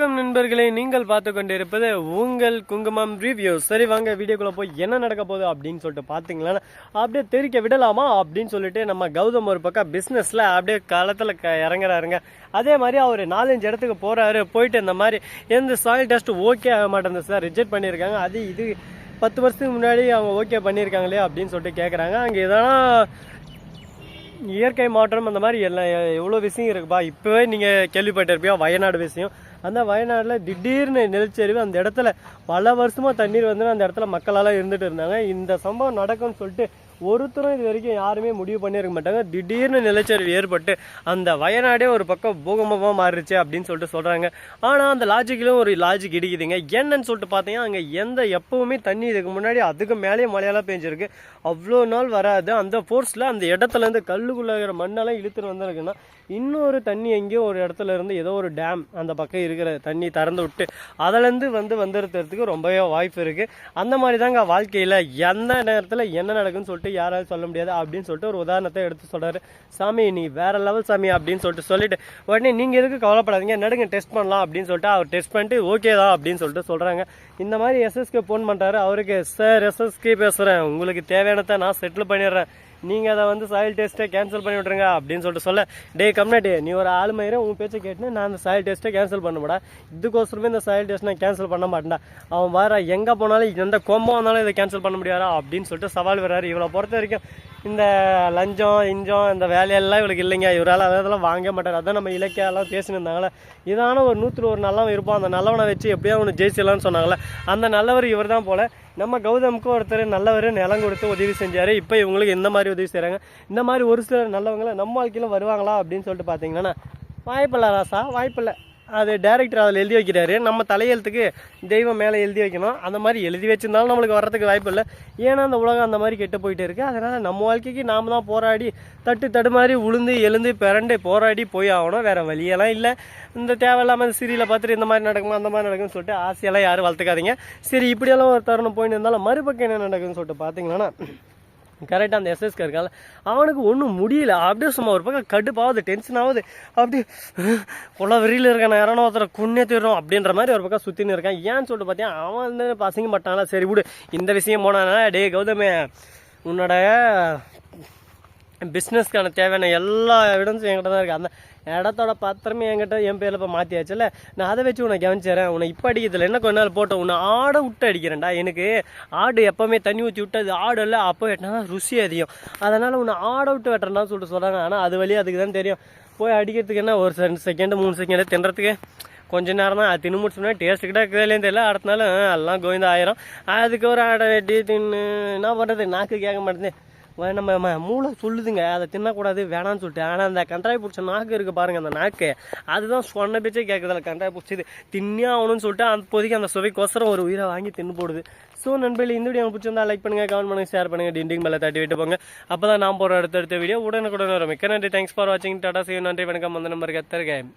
வணக்கம் நண்பர்களே நீங்கள் பார்த்து கொண்டிருப்பது உங்கள் குங்குமம் ரிவ்யூ சரி வாங்க வீடியோக்குள்ளே போய் என்ன நடக்க போகுது அப்படின்னு சொல்லிட்டு பார்த்தீங்களா அப்படியே தெரிக்க விடலாமா அப்படின்னு சொல்லிட்டு நம்ம கௌதம் ஒரு பக்கம் பிஸ்னஸில் அப்படியே களத்தில் க இறங்குறாருங்க. அதே மாதிரி அவர் நாலஞ்சு இடத்துக்கு போகிறாரு போயிட்டு இந்த மாதிரி எந்த சாயில் டெஸ்ட் ஓகே ஆக மாட்டேங்குது சார். ரிஜெக்ட் பண்ணியிருக்காங்க. அது இது பத்து வருஷத்துக்கு முன்னாடி அவங்க ஓகே பண்ணியிருக்காங்களே அப்படின்னு சொல்லிட்டு கேட்குறாங்க அங்கே எதனா இயற்கை மாற்றம் அந்த மாதிரி எல்லாம் எவ்வளோ விஷயம் இருக்குப்பா. இப்போவே நீங்கள் கேள்விப்பட்டிருப்பியா வயநாடு விஷயம். அந்த வயநாட்டில் திடீர்னு நிலச்சரிவு அந்த இடத்துல பல வருஷமாக தண்ணீர் வந்து அந்த இடத்துல மக்களால் இருந்துட்டு இருந்தாங்க. இந்த சம்பவம் நடக்கும்னு சொல்லிட்டு ஒருத்தரும் இது வரைக்கும் யாருமே முடிவு பண்ணியிருக்க மாட்டாங்க. திடீர்னு நிலச்சரிவு ஏற்பட்டு அந்த வயநாடே ஒரு பக்கம் பூகம்பமாக மாறிடுச்சு அப்படின்னு சொல்லிட்டு சொல்கிறாங்க ஆனால் அந்த லாஜிக்கிலும் ஒரு லாஜிக் இடிக்குதுங்க. என்னன்னு சொல்லிட்டு பார்த்தீங்கன்னா அங்கே எந்த எப்பவுமே தண்ணி இதுக்கு முன்னாடி அதுக்கு மேலேயே மழையெல்லாம் பெஞ்சிருக்கு. அவ்வளோ நாள் வராது. அந்த ஃபோர்ஸில் அந்த இடத்துல இருந்து கல்லுக்குள்ளே இருக்கிற மண்ணெல்லாம் இழுத்துட்டு வந்திருக்குன்னா இன்னொரு தண்ணி எங்கேயோ ஒரு இடத்துல இருந்து ஏதோ ஒரு டேம் அந்த பக்கம் இருக்கிற தண்ணி திறந்து விட்டு அதுலேருந்து வந்து வந்துடுறதுக்கு ரொம்பவே வாய்ப்பு இருக்குது அந்த மாதிரி தாங்க வாழ்க்கையில் எந்த நேரத்தில் என்ன நடக்குன்னு சொல்லிட்டு யாராலும் சொல்ல முடியாது அப்படின்னு சொல்லிட்டு ஒரு உதாரணத்தை எடுத்து சொல்கிறாரு சாமி நீ வேறு லெவல் சாமி அப்படின்னு சொல்லிட்டு சொல்லிட்டு உடனே நீங்கள் எதுக்கு கவலைப்படாதீங்க நடுங்க டெஸ்ட் பண்ணலாம் அப்படின்னு சொல்லிட்டு அவர் டெஸ்ட் பண்ணிட்டு ஓகே தான் அப்படின்னு சொல்லிட்டு சொல்கிறாங்க இந்த மாதிரி எஸ்எஸ்க்கு ஃபோன் பண்ணுறாரு அவருக்கு சார் எஸ்எஸ்கே பேசுகிறேன் உங்களுக்கு தேவையானதை நான் செட்டில் பண்ணிடுறேன். நீங்கள் அதை வந்து சாயில் டெஸ்ட்டை கேன்சல் பண்ணி விட்ருங்க அப்படின்னு சொல்லிட்டு சொல்ல டே கம்னாட்டி நீ ஒரு ஆள் மயிரை உன் பேச்சை கேட்டுன்னு நான் அந்த சாயில் டெஸ்ட்டை கேன்சல் பண்ணமாடா இதுக்கோசரமே இந்த சாயில் டெஸ்ட் நான் கேன்சல் பண்ண மாட்டேன்டா. அவன் வர எங்கே போனாலும் எந்த கொம்பம் வந்தாலும் இதை கேன்சல் பண்ண முடியாதா? அப்படின்னு சொல்லிட்டு சவால் வர்றாரு. இவளை பொறுத்த வரைக்கும் இந்த லஞ்சம் இஞ்சம் இந்த வேலையெல்லாம் இவளுக்கு இல்லைங்க. இவரால் அதெல்லாம் வாங்க மாட்டார். அதான் நம்ம இலக்கியெல்லாம் பேசினிருந்தாங்களே இதான ஒரு நூற்றில் ஒரு நல்லவன் இருப்பான். அந்த நல்லவனை வச்சு எப்படியா ஒன்று ஜெயிச்சிடலாம்னு சொன்னாங்களே அந்த நல்லவர் இவர் தான் போல. நம்ம கௌதமுக்கு ஒருத்தர் நல்லவர் நிலம் கொடுத்து உதவி செஞ்சார். இப்போ இவங்களுக்கு இந்த மாதிரி உதவி செய்கிறாங்க இந்த மாதிரி ஒரு சில நல்லவங்களை நம்ம வாழ்க்கையில் வருவாங்களா அப்படின்னு சொல்லிட்டு பார்த்தீங்கன்னா வாய்ப்பில்லை ராசா வாய்ப்பில்லை. அது டேரக்டர் அதில் எழுதி வைக்கிறாரு. நம்ம தலையெழுத்துக்கு தெய்வம் மேலே எழுதி வைக்கணும். அந்த மாதிரி எழுதி வச்சிருந்தாலும் நம்மளுக்கு வர்றதுக்கு வாய்ப்பு இல்லை. ஏன்னா அந்த உலகம் அந்த மாதிரி கெட்டு போயிட்டு இருக்குது அதனால் நம்ம வாழ்க்கைக்கு நாம தான் போராடி தட்டு தடுமாறி உளுந்து எழுந்து பிறண்டு போராடி போய் ஆகணும். வேறு வழியெல்லாம் இல்லை. இந்த தேவையில்லாமல் சீரியலை பார்த்துட்டு இந்த மாதிரி நடக்குமா அந்த மாதிரி நடக்கும்னு சொல்லிட்டு ஆசையெல்லாம் யாரும் வளர்த்துக்காதீங்க. சரி இப்படியெல்லாம் ஒரு தருணம் போயின்னு இருந்தாலும் மறுபக்கம் என்ன நடக்குதுன்னு சொல்லிட்டு பார்த்தீங்கன்னா கரெக்டாக அந்த எஸ்எஸ்க்கு இருக்கால. அவனுக்கு ஒன்றும் முடியல. அப்படியே சும்மா ஒரு பக்கம் கடுப்பாகுது டென்ஷன் ஆகுது அப்படியே கொள்ள வெறியில் இருக்கான் யாரான ஒருத்தர் குன்னே தீரும் அப்படின்ற மாதிரி ஒரு பக்கம் சுற்றின்னு இருக்கான். ஏன்னு சொல்லிட்டு பார்த்தியா அவன் வந்து பசங்க மாட்டானா சரி விடு. இந்த விஷயம் போனானா டே கௌதமே உன்னோட பிஸ்னஸ்க்கான தேவையான எல்லா எவிடன்ஸும் என்கிட்ட தான் இருக்குது அந்த இடத்தோட பத்திரமே என்கிட்ட என் பேரில் இப்போ மாற்றியாச்சுல்ல நான் அதை வச்சு உன்னை கவனிச்சிடறேன் உன்னை இப்போ அடிக்கிறதுல என்ன கொஞ்ச நாள் போட்டோம் உன்னை ஆடை விட்டு அடிக்கிறேன்டா. எனக்கு ஆடு எப்போவுமே தண்ணி ஊற்றி விட்டு அது ஆடு இல்லை அப்போ வெட்டினா ருசி அதிகம். அதனால் உன்னை ஆடை விட்டு வெட்டுறேன்டான்னு சொல்லிட்டு சொல்கிறாங்க ஆனால் அது வழியாக அதுக்கு தான் தெரியும். போய் அடிக்கிறதுக்கு என்ன ஒரு ரெண்டு செகண்டு மூணு செகண்டு தின்றதுக்கு? கொஞ்ச நேரம் தான். அது தின்னு முடிச்சோம்னா டேஸ்ட் கிட்ட இருக்கிறதுலேயும் தெரியல. அடுத்த நாள் எல்லாம் கோவிந்தா ஆயிரும். அதுக்கு ஒரு ஆடை வெட்டி தின்னு என்ன பண்ணுறது நாக்கு கேட்க மாட்டேங்குது. நம்ம மூளை சொல்லுதுங்க. அதை தின்னக்கூடாது வேணாம்னு சொல்லிட்டு. ஆனால் அந்த கண்டாய் பிடிச்ச நாக்கு இருக்குது பாருங்கள் அந்த நாக்கு. அதுதான் சொன்ன பேச்சே கேட்குறதில்ல கண்டாய் பிடிச்சது தின்னே ஆகணும்னு சொல்லிட்டு அப்போதைக்கு அந்த சுவைக்கோசரம் ஒரு உயிரை வாங்கி தின்னு போடுது. ஸோ நண்பர்களே இந்த வீடியோ பிடிச்சிருந்தா லைக் பண்ணுங்க கமெண்ட் பண்ணுங்கள் ஷேர் பண்ணுங்க டிண்டிங் மேலே தட்டி விட்டு போங்க. அப்போ தான் நான் போகிற அடுத்தடுத்த வீடியோ உடனுக்குடன் வரும். மிக்க நன்றி. தேங்க்ஸ் ஃபார் வாட்சிங் டாடா செய்யும் நன்றி வணக்கம். அந்த நம்பருக்கு எத்தருக்கேன்